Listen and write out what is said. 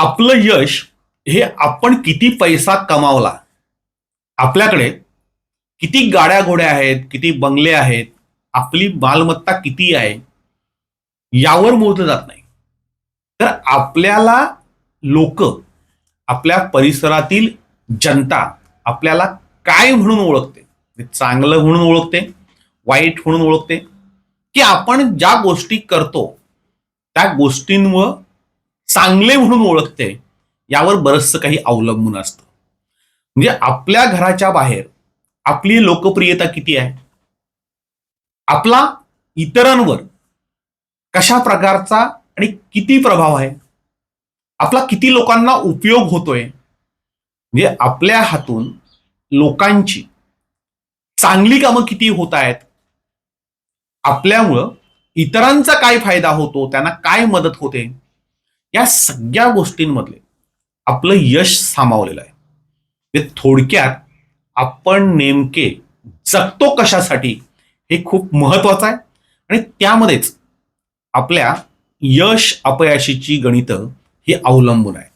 आपलं यश हे आपण किती पैसा कमावला? आपल्याकडे किती गाड्या घोड्या आहेत किती बंगले आहेत आपली मालमत्ता किती आहे यावर मोजलं जात नाही. तर आपल्याला लोक आपल्या परिसरातील जनता आपल्याला काय म्हणून ओळखते? चांगलं म्हणून ओळखते वाईट म्हणून ओळखते की आपण ज्या गोष्टी करतो त्या गोष्टींवर चांगले म्हणून ओळखते यावर बरंचसं काही अवलंबून असतं. म्हणजे आपल्या घराच्या बाहेर आपली लोकप्रियता किती आहे? आपला इतरांवर कशा प्रकारचा आणि किती प्रभाव आहे? आपला किती लोकांना उपयोग होतोय? म्हणजे आपल्या हातून लोकांची चांगली कामं किती होत आहेत? आपल्यामुळं इतरांचा काय फायदा होतो? त्यांना काय मदत होते? या सगळ्या गोष्टींमधले आपलं यश सामावलेलं आहे. ते थोडक्यात आपण नेमके जगतो कशासाठी हे खूप महत्वाचं आहे. आणि त्यामध्येच आपल्या यश अपयशीची गणितं ही अवलंबून आहे.